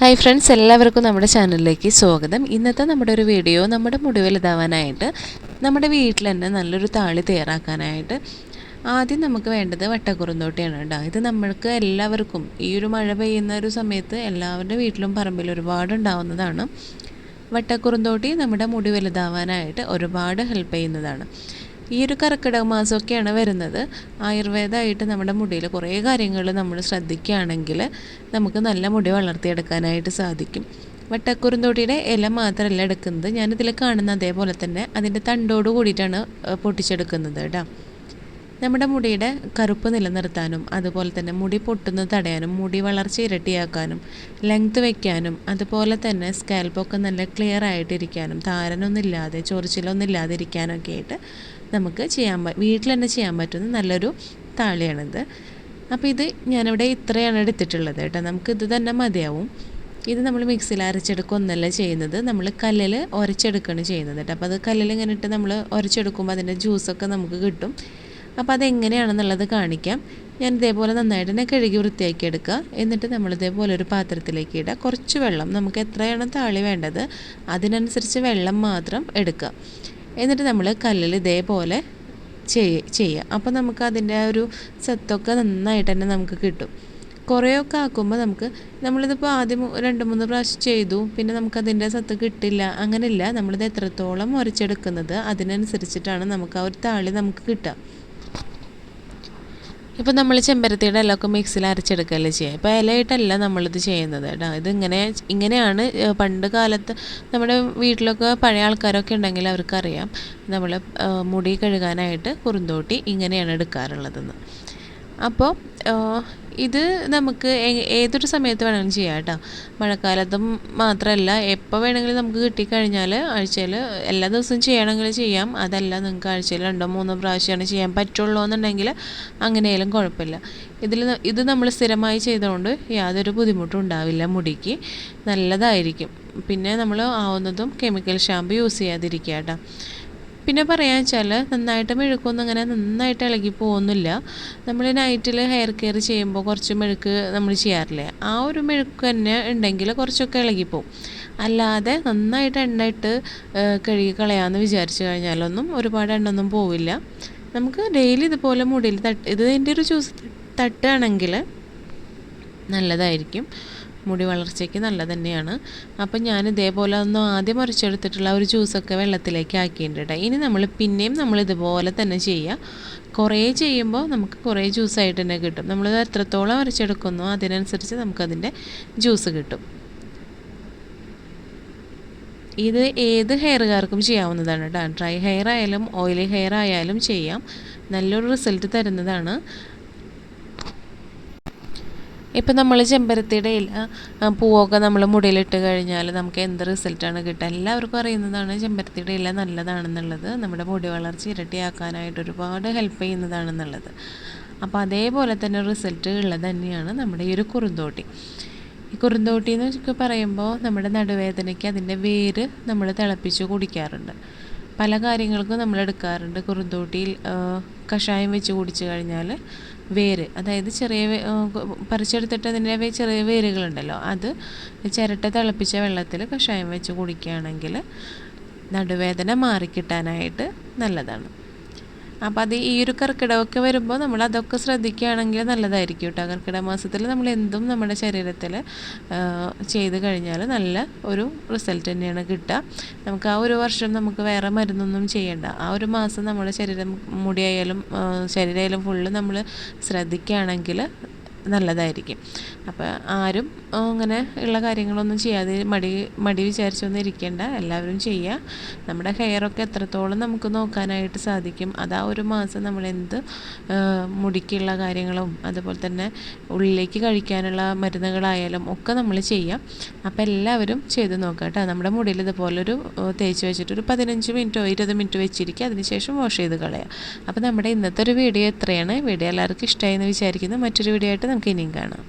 Hi friends എല്ലാവർക്കും നമ്മുടെ ചാനലിലേക്ക് സ്വാഗതം. ഇന്നത്തെ നമ്മുടെ ഒരു വീഡിയോ നമ്മുടെ മുടിവലുതാവാനായിട്ട് നമ്മുടെ വീട്ടിൽ തന്നെ നല്ലൊരു താളി തയ്യാറാക്കാനായിട്ട് ആദ്യം നമുക്ക് വേണ്ടത് വട്ടക്കുറുന്തോട്ടിയാണ് കേട്ടോ. ഇത് നമ്മൾക്ക് എല്ലാവർക്കും ഈ ഒരു മഴ പെയ്യുന്ന ഒരു സമയത്ത് എല്ലാവരുടെ വീട്ടിലും പറമ്പിൽ ഒരുപാട് ഉണ്ടാവുന്നതാണ്. വട്ടക്കുറുന്തോട്ടി നമ്മുടെ മുടി വലുതാവാനായിട്ട് ഒരുപാട് ഹെൽപ്പ് ചെയ്യുന്നതാണ്. ഈ ഒരു കർക്കിടക മാസമൊക്കെയാണ് വരുന്നത്. ആയുർവേദമായിട്ട് നമ്മുടെ മുടിയിൽ കുറേ കാര്യങ്ങൾ നമ്മൾ ശ്രദ്ധിക്കുകയാണെങ്കിൽ നമുക്ക് നല്ല മുടി വളർത്തിയെടുക്കാനായിട്ട് സാധിക്കും. വട്ടക്കുറുന്തോട്ടിയുടെ ഇല മാത്രമല്ല എടുക്കുന്നത്. ഞാനിതിൽ കാണുന്ന അതേപോലെ തന്നെ അതിന്റെ തണ്ടോട് കൂടിയിട്ടാണ് പൊട്ടിച്ചെടുക്കുന്നത് കേട്ടോ. നമ്മുടെ മുടിയുടെ കറുപ്പ് നിലനിർത്താനും അതുപോലെ തന്നെ മുടി പൊട്ടുന്നത് തടയാനും മുടി വളർച്ച ഇരട്ടിയാക്കാനും ലെങ്ത് വയ്ക്കാനും അതുപോലെ തന്നെ സ്കാൽപ്പൊക്കെ നല്ല ക്ലിയർ ആയിട്ടിരിക്കാനും താരനൊന്നുമില്ലാതെ ചൊറിച്ചിലൊന്നും ഇല്ലാതിരിക്കാനൊക്കെ ആയിട്ട് നമുക്ക് ചെയ്യാൻ വീട്ടിൽ തന്നെ ചെയ്യാൻ പറ്റുന്ന നല്ലൊരു താളിയാണിത്. അപ്പോൾ ഇത് ഞാനിവിടെ ഇത്രയാണ് എടുത്തിട്ടുള്ളത് കേട്ടോ. നമുക്ക് ഇത് തന്നെ മതിയാവും. ഇത് നമ്മൾ മിക്സിയിൽ അരച്ചെടുക്കൊന്നല്ല ചെയ്യുന്നത്. നമ്മൾ കല്ലിൽ ഉരച്ചെടുക്കുകയാണ് ചെയ്യുന്നത് കേട്ടോ. അപ്പോൾ അത് കല്ലിൽ ഇങ്ങനെ ഇട്ട് നമ്മൾ ഉരച്ചെടുക്കുമ്പോൾ അതിന്റെ ജ്യൂസൊക്കെ നമുക്ക് കിട്ടും. അപ്പോൾ അതെങ്ങനെയാണെന്നുള്ളത് കാണിക്കാം. ഞാൻ ഇതേപോലെ നന്നായിട്ട് തന്നെ കഴുകി വൃത്തിയാക്കി എടുക്കുക എന്നിട്ട് നമ്മൾ ഇതേപോലെ ഒരു പാത്രത്തിലേക്ക് ഇടുക. കുറച്ച് വെള്ളം. നമുക്ക് എത്രയാണ് താളി വേണ്ടത്? അതിനനുസരിച്ച് വെള്ളം മാത്രം എടുക്കുക. എന്നിട്ട് നമ്മൾ കല്ലിൽ ഇതേപോലെ ചെയ്യ ചെയ്യുക അപ്പോൾ നമുക്ക് അതിന്റെ ആ ഒരു സത്തൊക്കെ നന്നായിട്ട് തന്നെ നമുക്ക് കിട്ടും. കുറേയൊക്കെ ആക്കുമ്പോൾ നമുക്ക് നമ്മളിതിപ്പോൾ ആദ്യം രണ്ട് മൂന്ന് പ്രാവശ്യം ചെയ്തു പിന്നെ നമുക്കതിന്റെ സത്ത് കിട്ടില്ല അങ്ങനെയില്ല. നമ്മളിത് എത്രത്തോളം ഉരച്ചെടുക്കുന്നത് അതിനനുസരിച്ചിട്ടാണ് നമുക്ക് ആ ഒരു താളി നമുക്ക് കിട്ടുക. ഇപ്പോൾ നമ്മൾ ചെമ്പരത്തിയുടെ ഇലയൊക്കെ മിക്സിയിൽ അരച്ചെടുക്കുകയല്ലേ ചെയ്യുക ഇപ്പോൾ ഇലയിട്ടല്ല നമ്മളിത് ചെയ്യുന്നത് കേട്ടോ. ഇതിങ്ങനെ ഇങ്ങനെയാണ് പണ്ട് കാലത്ത് നമ്മുടെ വീട്ടിലൊക്കെ പഴയ ആൾക്കാരൊക്കെ ഉണ്ടെങ്കിൽ അവർക്കറിയാം. നമ്മൾ മുടി കഴുകാനായിട്ട് കുറുന്തോട്ടി ഇങ്ങനെയാണ് എടുക്കാറുള്ളതെന്ന്. അപ്പോൾ ഇത് നമുക്ക് ഏതൊരു സമയത്ത് വേണമെങ്കിലും ചെയ്യാം കേട്ടോ. മഴക്കാലത്തും മാത്രമല്ല എപ്പോൾ വേണമെങ്കിലും നമുക്ക് കിട്ടിക്കഴിഞ്ഞാൽ ആഴ്ചയിൽ എല്ലാ ദിവസവും ചെയ്യണമെങ്കിൽ ചെയ്യാം. അതല്ല നിങ്ങൾക്ക് ആഴ്ചയിൽ രണ്ടോ മൂന്നോ പ്രാവശ്യമാണ് ചെയ്യാൻ പറ്റുള്ളൂ എന്നുണ്ടെങ്കിൽ അങ്ങനെയായാലും കുഴപ്പമില്ല. ഇതിൽ ഇത് നമ്മൾ സ്ഥിരമായി ചെയ്തുകൊണ്ട് യാതൊരു ബുദ്ധിമുട്ടും ഉണ്ടാവില്ല മുടിക്ക്. നല്ലതായിരിക്കും. പിന്നെ നമ്മൾ ആവുന്നതും കെമിക്കൽ ഷാമ്പു യൂസ് ചെയ്യാതിരിക്കുക കേട്ടോ. പിന്നെ പറയാന്ന് വെച്ചാൽ നന്നായിട്ട് മെഴുക്കൊന്നും അങ്ങനെ നന്നായിട്ട് ഇളകി പോകുന്നില്ല. നമ്മൾ നൈറ്റിൽ ഹെയർ കെയർ ചെയ്യുമ്പോൾ കുറച്ച് മെഴുക്ക് നമ്മൾ ചെയ്യാറില്ലേ? ആ ഒരു മെഴുക്ക് തന്നെ ഉണ്ടെങ്കിൽ കുറച്ചൊക്കെ ഇളകിപ്പോവും അല്ലാതെ നന്നായിട്ട് എണ്ണ ഇട്ട് കഴുകി കളയാമെന്ന് വിചാരിച്ചു കഴിഞ്ഞാലൊന്നും ഒരുപാട് എണ്ണ ഒന്നും പോവില്ല. നമുക്ക് ഡെയിലി ഇതുപോലെ മുടിയിൽ തട്ട് ഇത് എന്റെ ഒരു ജ്യൂസ് തട്ടാണെങ്കിൽ നല്ലതായിരിക്കും. മുടി വളർച്ചയ്ക്ക് നല്ലത് തന്നെയാണ്. അപ്പം ഞാൻ ഇതേപോലെ ഒന്ന് ആദ്യം മുറിച്ചെടുത്തിട്ടുള്ള ഒരു ജ്യൂസൊക്കെ വെള്ളത്തിലേക്ക് ആക്കിയിട്ടുണ്ട് ഇനി നമ്മൾ പിന്നെയും നമ്മൾ ഇതുപോലെ തന്നെ ചെയ്യുക. കുറേ ചെയ്യുമ്പോൾ നമുക്ക് കുറേ ജ്യൂസായിട്ട് തന്നെ കിട്ടും. നമ്മൾ എത്രത്തോളം ഉരച്ചെടുക്കുന്നോ അതിനനുസരിച്ച് നമുക്കതിന്റെ ജ്യൂസ് കിട്ടും. ഇത് ഏത് ഹെയറുകാർക്കും ചെയ്യാവുന്നതാണ് കേട്ടോ. ഡ്രൈ ഹെയർ ആയാലും ഓയിലി ഹെയർ ആയാലും ചെയ്യാം. നല്ലൊരു റിസൾട്ട് തരുന്നതാണ്. ഇപ്പം നമ്മൾ ചെമ്പരത്തിയുടെ ഇല പൂവൊക്കെ നമ്മൾ മുടിയിലിട്ട് കഴിഞ്ഞാൽ നമുക്ക് എന്ത് റിസൾട്ടാണ് കിട്ടുക? എല്ലാവർക്കും അറിയുന്നതാണ് ചെമ്പരത്തിയുടെ ഇല നല്ലതാണെന്നുള്ളത്. നമ്മുടെ മുടി വളർച്ച ഇരട്ടിയാക്കാനായിട്ട് ഒരുപാട് ഹെൽപ്പ് ചെയ്യുന്നതാണെന്നുള്ളത്. അപ്പോൾ അതേപോലെ തന്നെ റിസൾട്ട് ഉള്ളത് തന്നെയാണ് നമ്മുടെ ഈ ഒരു കുറുന്തോട്ടി. ഈ കുറുന്തോട്ടി എന്ന് പറയുമ്പോൾ നമ്മുടെ നടുവേദനയ്ക്ക് അതിന്റെ വേര് നമ്മൾ തിളപ്പിച്ച് കുടിക്കാറുണ്ട്. പല കാര്യങ്ങൾക്കും നമ്മൾ എടുക്കാറുണ്ട്. കുറുന്തോട്ടിയിൽ കഷായം വെച്ച് കുടിച്ചു കഴിഞ്ഞാൽ വേര്. അതായത് ചെറിയ പറിച്ചെടുത്തിട്ട് അതിന്റെ ചെറിയ വേരുകളുണ്ടല്ലോ. അത് ചിരട്ട തിളപ്പിച്ച വെള്ളത്തിൽ കഷായം വെച്ച് കുടിക്കുകയാണെങ്കിൽ നടുവേദന മാറിക്കിട്ടാനായിട്ട് നല്ലതാണ്. അപ്പോൾ അത് ഈ ഒരു കർക്കിടകമൊക്കെ വരുമ്പോൾ നമ്മൾ അതൊക്കെ ശ്രദ്ധിക്കുകയാണെങ്കിൽ നല്ലതായിരിക്കും കേട്ടോ. കർക്കിടക മാസത്തിൽ നമ്മൾ എന്തും നമ്മുടെ ശരീരത്തിൽ ചെയ്ത് കഴിഞ്ഞാൽ നല്ല ഒരു റിസൾട്ട് തന്നെയാണ് കിട്ടുക. നമുക്ക് ആ ഒരു വർഷം നമുക്ക് വേറെ മരുന്നൊന്നും ചെയ്യേണ്ട. ആ ഒരു മാസം നമ്മുടെ ശരീരം മുടിയായാലും ശരീരമായാലും ഫുള്ള് നമ്മൾ ശ്രദ്ധിക്കുകയാണെങ്കിൽ നല്ലതായിരിക്കും. അപ്പോൾ ആരും അങ്ങനെ ഉള്ള കാര്യങ്ങളൊന്നും ചെയ്യാതെ മടി മടി വിചാരിച്ചൊന്നും ഇരിക്കേണ്ട. എല്ലാവരും ചെയ്യുക നമ്മുടെ ഹെയറൊക്കെ എത്രത്തോളം നമുക്ക് നോക്കാനായിട്ട് സാധിക്കും അതാ ഒരു മാസം നമ്മൾ എന്ത് മുടിക്കുള്ള കാര്യങ്ങളും അതുപോലെ തന്നെ ഉള്ളിലേക്ക് കഴിക്കാനുള്ള മരുന്നുകളായാലും ഒക്കെ നമ്മൾ ചെയ്യാം. അപ്പോൾ എല്ലാവരും ചെയ്ത് നോക്കാം കേട്ടോ. നമ്മുടെ മുടിയിൽ ഇതുപോലൊരു തേച്ച് വെച്ചിട്ട് ഒരു പതിനഞ്ച് മിനിറ്റോ ഇരുപത് മിനിറ്റ് വെച്ചിരിക്കുക അതിനുശേഷം വാഷ് ചെയ്ത് കളയാം. അപ്പോൾ നമ്മുടെ ഇന്നത്തെ ഒരു വീഡിയോ എത്രയാണ് വീഡിയോ എല്ലാവർക്കും ഇഷ്ടമായി എന്ന് വിചാരിക്കുന്നു. മറ്റൊരു വീഡിയോ ആയിട്ട് നമുക്ക് ഇനിയും കാണാം.